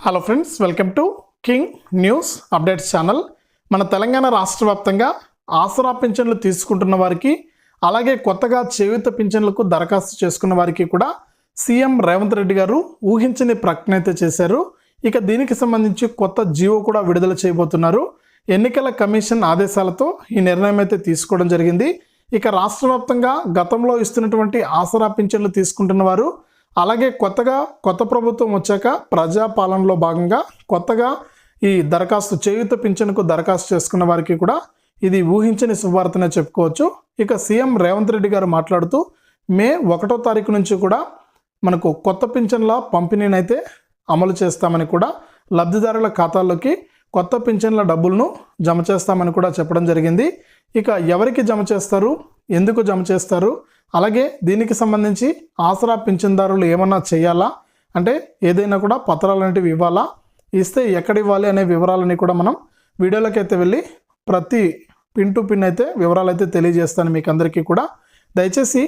Hello friends welcome to King news updates channel మన తెలంగాణ రాష్ట్ర వ్యాప్తంగా ఆసరా పింఛన్లు తీసుకుంటున్న వారికి అలాగే కొత్తగా చేయూత పింఛన్లకు దరఖాస్తు చేసుకున్న వారికి కూడా సీఎం రేవంత్ రెడ్డి గారు ఊహించని ప్రకటన అయితే చేశారు. ఇక దీనికి సంబంధించి కొత్త జీవో కూడా విడుదల చేయబోతున్నారు. ఎన్నికల కమిషన్ ఆదేశాలతో ఈ నిర్ణయం అయితే తీసుకోవడం జరిగింది. ఇక రాష్ట్ర వ్యాప్తంగా గతంలో ఇస్తున్నటువంటి ఆసరా పింఛన్లు తీసుకుంటున్న వారు అలాగే కొత్తగా కొత్త ప్రభుత్వం వచ్చాక ప్రజాపాలనలో భాగంగా కొత్తగా ఈ దరఖాస్తు చేయూత పింఛన్కు దరఖాస్తు చేసుకున్న వారికి కూడా ఇది ఊహించని శుభవార్తనే చెప్పుకోవచ్చు. ఇక సీఎం రేవంత్ రెడ్డి గారు మాట్లాడుతూ మే ఒకటో తారీఖు నుంచి కూడా మనకు కొత్త పింఛన్ల పంపిణీనైతే అమలు చేస్తామని కూడా లబ్ధిదారుల ఖాతాల్లోకి కొత్త పింఛన్ల డబ్బులను జమ చేస్తామని కూడా చెప్పడం జరిగింది. ఇక ఎవరికి జమ చేస్తారు? ఎందుకు జమ చేస్తారు? అలాగే దీనికి సంబంధించి ఆసరా పింఛన్దారులు ఏమన్నా చేయాలా? అంటే ఏదైనా కూడా పత్రాలు అనేటివి ఇవ్వాలా? ఇస్తే ఎక్కడ ఇవ్వాలి అనే వివరాలని కూడా మనం వీడియోలోకి అయితే వెళ్ళి ప్రతి పిన్ టు పిన్ అయితే వివరాలు అయితే తెలియజేస్తాను మీకు అందరికీ కూడా. దయచేసి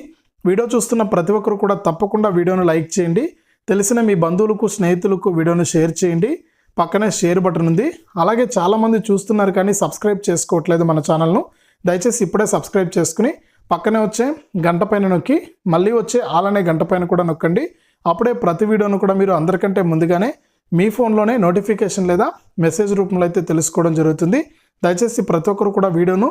వీడియో చూస్తున్న ప్రతి ఒక్కరు కూడా తప్పకుండా వీడియోను లైక్ చేయండి. తెలిసిన మీ బంధువులకు స్నేహితులకు వీడియోను షేర్ చేయండి. పక్కనే షేర్ బటన్ ఉంది. అలాగే చాలామంది చూస్తున్నారు కానీ సబ్స్క్రైబ్ చేసుకోవట్లేదు మన ఛానల్ను దయచేసి ఇప్పుడే సబ్స్క్రైబ్ చేసుకుని పక్కనే వచ్చే గంట పైన నొక్కి మళ్ళీ వచ్చే ఆలనే గంట పైన కూడా నొక్కండి. అప్పుడే ప్రతి వీడియోను కూడా మీరు అందరికంటే ముందుగానే మీ ఫోన్లోనే నోటిఫికేషన్ లేదా మెసేజ్ రూపంలో అయితే తెలుసుకోవడం జరుగుతుంది. దయచేసి ప్రతి ఒక్కరు కూడా వీడియోను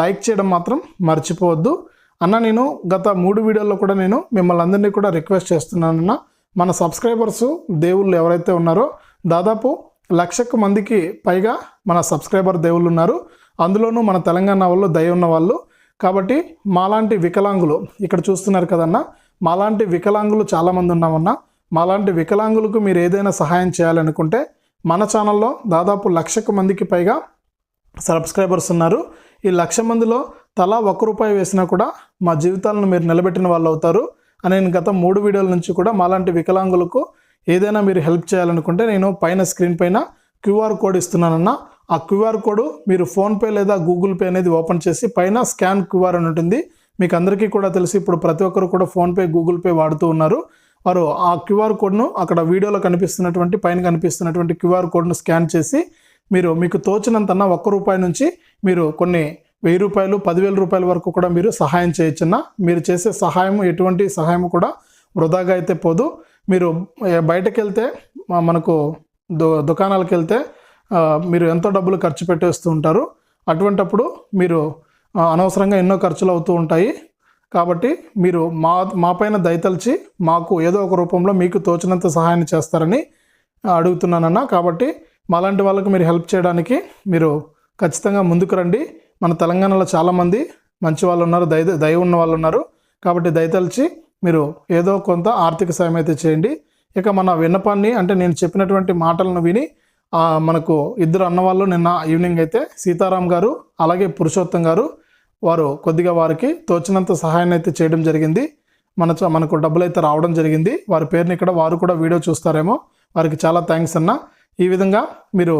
లైక్ చేయడం మాత్రం మర్చిపోవద్దు. అన్న నేను గత మూడు వీడియోల్లో కూడా నేను మిమ్మల్ని అందరినీ కూడా రిక్వెస్ట్ చేస్తున్నానన్న. మన సబ్స్క్రైబర్స్ దేవుళ్ళు ఎవరైతే ఉన్నారో దాదాపు లక్షకు మందికి పైగా మన సబ్స్క్రైబర్ దేవుళ్ళు ఉన్నారు. అందులోనూ మన తెలంగాణ వాళ్ళు దయ ఉన్న వాళ్ళు. కాబట్టి మాలాంటి వికలాంగులు ఇక్కడ చూస్తున్నారు కదన్నా మాలాంటి వికలాంగులు చాలామంది ఉన్నామన్నా మాలాంటి వికలాంగులకు మీరు ఏదైనా సహాయం చేయాలనుకుంటే మన ఛానల్లో దాదాపు లక్షకు మందికి పైగా సబ్స్క్రైబర్స్ ఉన్నారు. ఈ లక్ష మందిలో తలా ఒక్క రూపాయి వేసినా కూడా మా జీవితాలను మీరు నిలబెట్టిన వాళ్ళు అవుతారు. అని నేను గత మూడు వీడియోల నుంచి కూడా మాలాంటి వికలాంగులకు ఏదైనా మీరు హెల్ప్ చేయాలనుకుంటే నేను పైన స్క్రీన్ పైన క్యూఆర్ కోడ్ ఇస్తున్నానన్న. ఆ క్యూఆర్ కోడ్ మీరు ఫోన్పే లేదా గూగుల్ పే అనేది ఓపెన్ చేసి పైన స్కాన్ క్యూఆర్ అని ఉంటుంది. మీకు అందరికీ కూడా తెలిసి ఇప్పుడు ప్రతి ఒక్కరు కూడా ఫోన్పే గూగుల్ పే వాడుతూ ఉన్నారు. వారు ఆ క్యూఆర్ కోడ్ను అక్కడ వీడియోలో కనిపిస్తున్నటువంటి పైన కనిపిస్తున్నటువంటి క్యూఆర్ కోడ్ను స్కాన్ చేసి మీరు మీకు తోచినంతన్నా ఒక్క రూపాయి నుంచి మీరు కొన్ని వెయ్యి రూపాయలు పదివేల రూపాయల వరకు కూడా మీరు సహాయం చేయొచ్చన్న. మీరు చేసే సహాయం ఎటువంటి సహాయం కూడా వృధాగా అయితే పోదు. మీరు బయటకు వెళ్తే మనకు దు దుకాణాలకు వెళ్తే మీరు ఎంతో డబ్బులు ఖర్చు పెట్టేస్తూ ఉంటారు. అటువంటప్పుడు మీరు అనవసరంగా ఎన్నో ఖర్చులు అవుతూ ఉంటాయి. కాబట్టి మీరు మా మా పైన దయతలిచి మాకు ఏదో ఒక రూపంలో మీకు తోచినంత సహాయం చేస్తారని అడుగుతున్నానన్న. కాబట్టి మాలాంటి వాళ్ళకు మీరు హెల్ప్ చేయడానికి మీరు ఖచ్చితంగా ముందుకు రండి. మన తెలంగాణలో చాలామంది మంచి వాళ్ళు ఉన్నారు దయ దయ ఉన్న వాళ్ళు ఉన్నారు. కాబట్టి దయతలిచి మీరు ఏదో కొంత ఆర్థిక సాయం అయితే చేయండి. ఇక మన విన్నపాన్ని అంటే నేను చెప్పినటువంటి మాటలను విని మనకు ఇద్దరు అన్నవాళ్ళు నిన్న ఈవినింగ్ అయితే సీతారాం గారు అలాగే పురుషోత్తం గారు వారు కొద్దిగా వారికి తోచినంత సహాయాన్ని అయితే చేయడం జరిగింది. మన మనకు డబ్బులు అయితే రావడం జరిగింది. వారి పేరుని ఇక్కడ వారు కూడా వీడియో చూస్తారేమో. వారికి చాలా థ్యాంక్స్ అన్న. ఈ విధంగా మీరు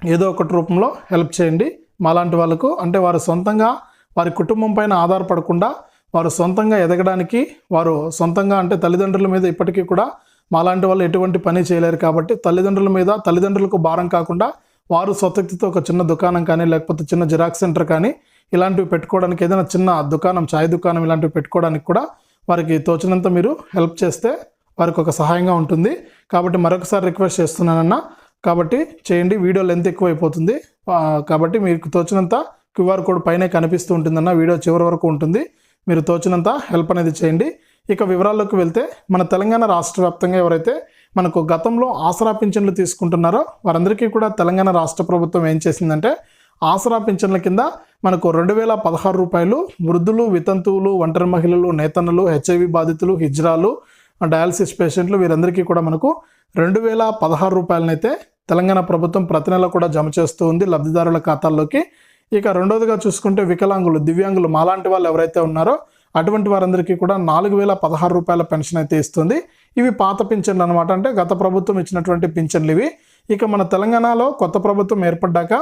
ఏదో ఒకటి రూపంలో హెల్ప్ చేయండి. మాలాంటి వాళ్ళకు అంటే వారు సొంతంగా వారి కుటుంబం పైన ఆధారపడకుండా వారు సొంతంగా ఎదగడానికి వారు సొంతంగా అంటే తల్లిదండ్రుల మీద ఇప్పటికీ కూడా మాలాంటి వాళ్ళు ఎటువంటి పని చేయలేరు కాబట్టి తల్లిదండ్రుల మీద తల్లిదండ్రులకు భారం కాకుండా వారు స్వతక్తితో ఒక చిన్న దుకాణం కానీ లేకపోతే చిన్న జిరాక్స్ సెంటర్ కానీ ఇలాంటివి పెట్టుకోవడానికి ఏదైనా చిన్న దుకాణం ఛాయ్ దుకాణం ఇలాంటివి పెట్టుకోవడానికి కూడా వారికి తోచినంత మీరు హెల్ప్ చేస్తే వారికి ఒక సహాయంగా ఉంటుంది. కాబట్టి మరొకసారి రిక్వెస్ట్ చేస్తున్నానన్నా కాబట్టి చేయండి. వీడియో లెంత్ ఎక్కువైపోతుంది. కాబట్టి మీకు తోచినంత క్యూఆర్ కోడ్ పైనే కనిపిస్తూ ఉంటుందన్న వీడియో చివరి వరకు ఉంటుంది. మీరు తోచినంత హెల్ప్ అనేది చేయండి. ఇక వివరాల్లోకి వెళ్తే మన తెలంగాణ రాష్ట్ర వ్యాప్తంగా ఎవరైతే మనకు గతంలో ఆసరా పింఛన్లు తీసుకుంటున్నారో వారందరికీ కూడా తెలంగాణ రాష్ట్ర ప్రభుత్వం ఏం చేసిందంటే ఆసరా పింఛన్ల కింద మనకు రెండు వేల పదహారు రూపాయలు వృద్ధులు వితంతువులు ఒంటరి మహిళలు నేతన్నలు హెచ్ఐవి బాధితులు హిజ్రాలు డయాలసిస్ పేషెంట్లు వీరందరికీ కూడా మనకు రెండు వేల పదహారు రూపాయలనైతే తెలంగాణ ప్రభుత్వం ప్రతి నెల కూడా జమ చేస్తూ ఉంది లబ్ధిదారుల ఖాతాల్లోకి. ఇక రెండోదిగా చూసుకుంటే వికలాంగులు దివ్యాంగులు మాలాంటి వాళ్ళు ఎవరైతే ఉన్నారో అటువంటి వారందరికీ కూడా నాలుగు వేల పదహారు రూపాయల పెన్షన్ అయితే ఇస్తుంది. ఇవి పాత పింఛన్లు అనమాట అంటే గత ప్రభుత్వం ఇచ్చినటువంటి పింఛన్లు ఇవి. ఇక మన తెలంగాణలో కొత్త ప్రభుత్వం ఏర్పడ్డాక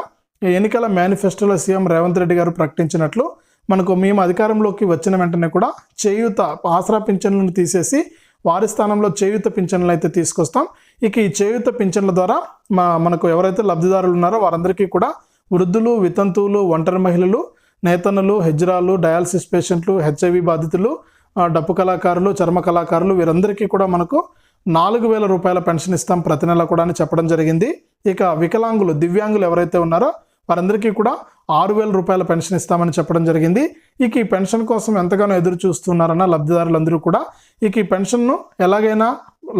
ఎన్నికల మేనిఫెస్టోలో సీఎం రేవంత్ రెడ్డి గారు ప్రకటించినట్లు మనకు మేము అధికారంలోకి వచ్చిన వెంటనే కూడా చేయూత ఆసరా పింఛన్లను తీసేసి వారి స్థానంలో చేయూత పింఛన్లు అయితే తీసుకొస్తాం. ఇక ఈ చేయూత పింఛన్ల ద్వారా మా మనకు ఎవరైతే లబ్ధిదారులు ఉన్నారో వారందరికీ కూడా వృద్ధులు వితంతువులు ఒంటరి మహిళలు నేతన్నలు హెజ్రాలు డయాలసిస్ పేషెంట్లు హెచ్ఐవి బాధితులు డప్పు కళాకారులు చర్మ కళాకారులు వీరందరికీ కూడా మనకు నాలుగు వేల రూపాయల పెన్షన్ ఇస్తాం ప్రతి నెల కూడా అని చెప్పడం జరిగింది. ఇక వికలాంగులు దివ్యాంగులు ఎవరైతే ఉన్నారో వారందరికీ కూడా ఆరు వేల రూపాయల పెన్షన్ ఇస్తామని చెప్పడం జరిగింది. ఇక ఈ పెన్షన్ కోసం ఎంతగానో ఎదురు చూస్తున్నారన్న లబ్ధిదారులందరూ కూడా ఇక ఈ పెన్షన్ను ఎలాగైనా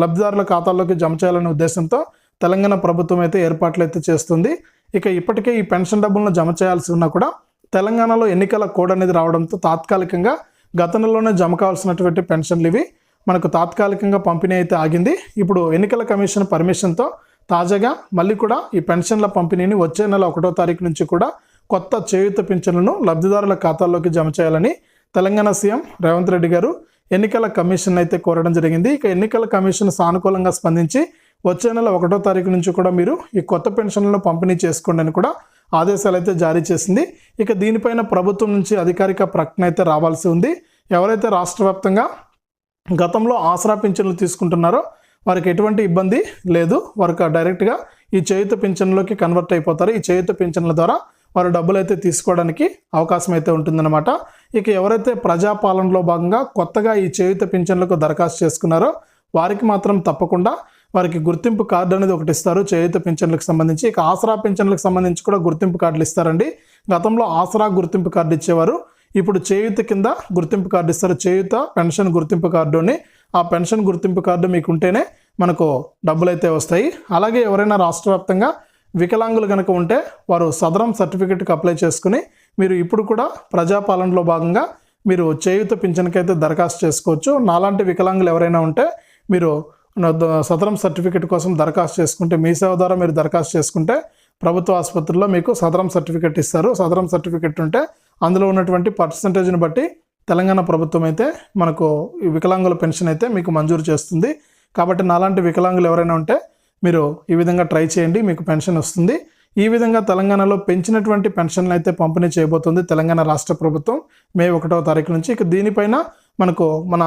లబ్ధిదారుల ఖాతాల్లోకి జమ చేయాలనే ఉద్దేశంతో తెలంగాణ ప్రభుత్వం అయితే ఏర్పాట్లు అయితే చేస్తుంది. ఇక ఇప్పటికే ఈ పెన్షన్ డబ్బులను జమ చేయాల్సి ఉన్నా కూడా తెలంగాణలో ఎన్నికల కోడ్ అనేది రావడంతో తాత్కాలికంగా గత నెలలోనే జమ కావాల్సినటువంటి పెన్షన్లు ఇవి మనకు తాత్కాలికంగా పంపిణీ అయితే ఆగింది. ఇప్పుడు ఎన్నికల కమిషన్ పర్మిషన్తో తాజాగా మళ్ళీ కూడా ఈ పెన్షన్ల పంపిణీని వచ్చే నెల ఒకటో తారీఖు నుంచి కూడా కొత్త చేయూత పింఛన్లను లబ్ధిదారుల ఖాతాల్లోకి జమ చేయాలని తెలంగాణ సీఎం రేవంత్ రెడ్డి గారు ఎన్నికల కమిషన్ అయితే కోరడం జరిగింది. ఇక ఎన్నికల కమిషన్ సానుకూలంగా స్పందించి వచ్చే నెల ఒకటో తారీఖు నుంచి కూడా మీరు ఈ కొత్త పెన్షన్లను పంపిణీ చేసుకోండి అని కూడా ఆదేశాలు అయితే జారీ చేసింది. ఇక దీనిపైన ప్రభుత్వం నుంచి అధికారిక ప్రకటన అయితే రావాల్సి ఉంది. ఎవరైతే రాష్ట్ర వ్యాప్తంగా గతంలో ఆసరా పింఛన్లు తీసుకుంటున్నారో వారికి ఎటువంటి ఇబ్బంది లేదు. వారికి డైరెక్ట్గా ఈ చేయుత పింఛన్లోకి కన్వర్ట్ అయిపోతారు. ఈ చేయుత పింఛన్ల ద్వారా వారు డబ్బులు అయితే తీసుకోవడానికి అవకాశం అయితే ఉంటుందన్నమాట. ఇక ఎవరైతే ప్రజాపాలనలో భాగంగా కొత్తగా ఈ చేయుత పింఛన్లకు దరఖాస్తు చేసుకున్నారో వారికి మాత్రం తప్పకుండా వారికి గుర్తింపు కార్డు అనేది ఒకటి ఇస్తారు. చేయుత పింఛన్లకు సంబంధించి. ఇక ఆసరా పింఛన్లకు సంబంధించి కూడా గుర్తింపు కార్డులు ఇస్తారండి. గతంలో ఆసరా గుర్తింపు కార్డు ఇచ్చేవారు. ఇప్పుడు చేయూత కింద గుర్తింపు కార్డు ఇస్తారు. చేయూత పెన్షన్ గుర్తింపు కార్డుని ఆ పెన్షన్ గుర్తింపు కార్డు మీకు ఉంటేనే మనకు డబ్బులు అయితే వస్తాయి. అలాగే ఎవరైనా రాష్ట్ర వ్యాప్తంగా వికలాంగులు కనుక ఉంటే వారు సదరం సర్టిఫికెట్కి అప్లై చేసుకుని మీరు ఇప్పుడు కూడా ప్రజాపాలనలో భాగంగా మీరు చేయూత పింఛన్కి అయితే దరఖాస్తు చేసుకోవచ్చు. నాలాంటి వికలాంగులు ఎవరైనా ఉంటే మీరు సదరం సర్టిఫికెట్ కోసం దరఖాస్తు చేసుకుంటే మీ సేవ ద్వారా మీరు దరఖాస్తు చేసుకుంటే ప్రభుత్వ ఆసుపత్రుల్లో మీకు సదరం సర్టిఫికెట్ ఇస్తారు. సదరం సర్టిఫికెట్ ఉంటే అందులో ఉన్నటువంటి పర్సంటేజ్ని బట్టి తెలంగాణ ప్రభుత్వం అయితే మనకు ఈ వికలాంగుల పెన్షన్ అయితే మీకు మంజూరు చేస్తుంది. కాబట్టి నాలాంటి వికలాంగులు ఎవరైనా ఉంటే మీరు ఈ విధంగా ట్రై చేయండి మీకు పెన్షన్ వస్తుంది. ఈ విధంగా తెలంగాణలో పెంచినటువంటి పెన్షన్లు అయితే పంపిణీ చేయబోతుంది తెలంగాణ రాష్ట్ర ప్రభుత్వం మే ఒకటవ తారీఖు నుంచి. ఇక దీనిపైన మనకు మన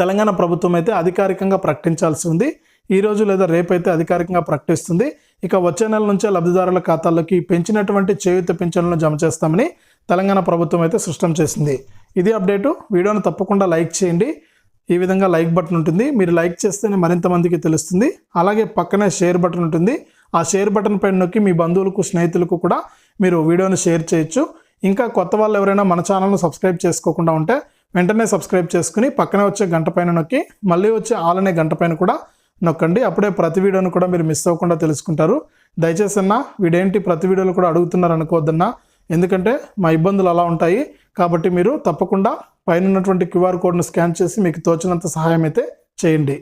తెలంగాణ ప్రభుత్వం అయితే అధికారికంగా ప్రకటించాల్సి ఉంది. ఈ రోజు లేదా రేపైతే అధికారికంగా ప్రకటిస్తుంది. ఇక వచ్చే నెల నుంచే లబ్ధిదారుల ఖాతాల్లోకి పెంచినటువంటి చేయూత పింఛన్లను జమ చేస్తామని తెలంగాణ ప్రభుత్వం అయితే స్పష్టం చేసింది. ఇది అప్డేటు. వీడియోను తప్పకుండా లైక్ చేయండి. ఈ విధంగా లైక్ బటన్ ఉంటుంది. మీరు లైక్ చేస్తేనే మరింత మందికి తెలుస్తుంది. అలాగే పక్కనే షేర్ బటన్ ఉంటుంది. ఆ షేర్ బటన్ పైన నొక్కి మీ బంధువులకు స్నేహితులకు కూడా మీరు వీడియోను షేర్ చేయొచ్చు. ఇంకా కొత్త వాళ్ళు ఎవరైనా మన ఛానల్ను సబ్స్క్రైబ్ చేసుకోకుండా ఉంటే వెంటనే సబ్స్క్రైబ్ చేసుకుని పక్కనే వచ్చే గంట పైన నొక్కి మళ్ళీ వచ్చే ఆలనే గంట పైన కూడా నొక్కండి. అప్పుడే ప్రతి వీడియోను కూడా మీరు మిస్ అవ్వకుండా తెలుసుకుంటారు. దయచేసి అన్న వీడేంటి ప్రతి వీడియోలు కూడా అడుగుతున్నారు అనుకోవద్దన్నా ఎందుకంటే మా ఇబ్బందులు అలా ఉంటాయి. కాబట్టి మీరు తప్పకుండా పైన ఉన్నటువంటి క్యూఆర్ కోడ్ను స్కాన్ చేసి మీకు తోచినంత సహాయం అయితే చేయండి.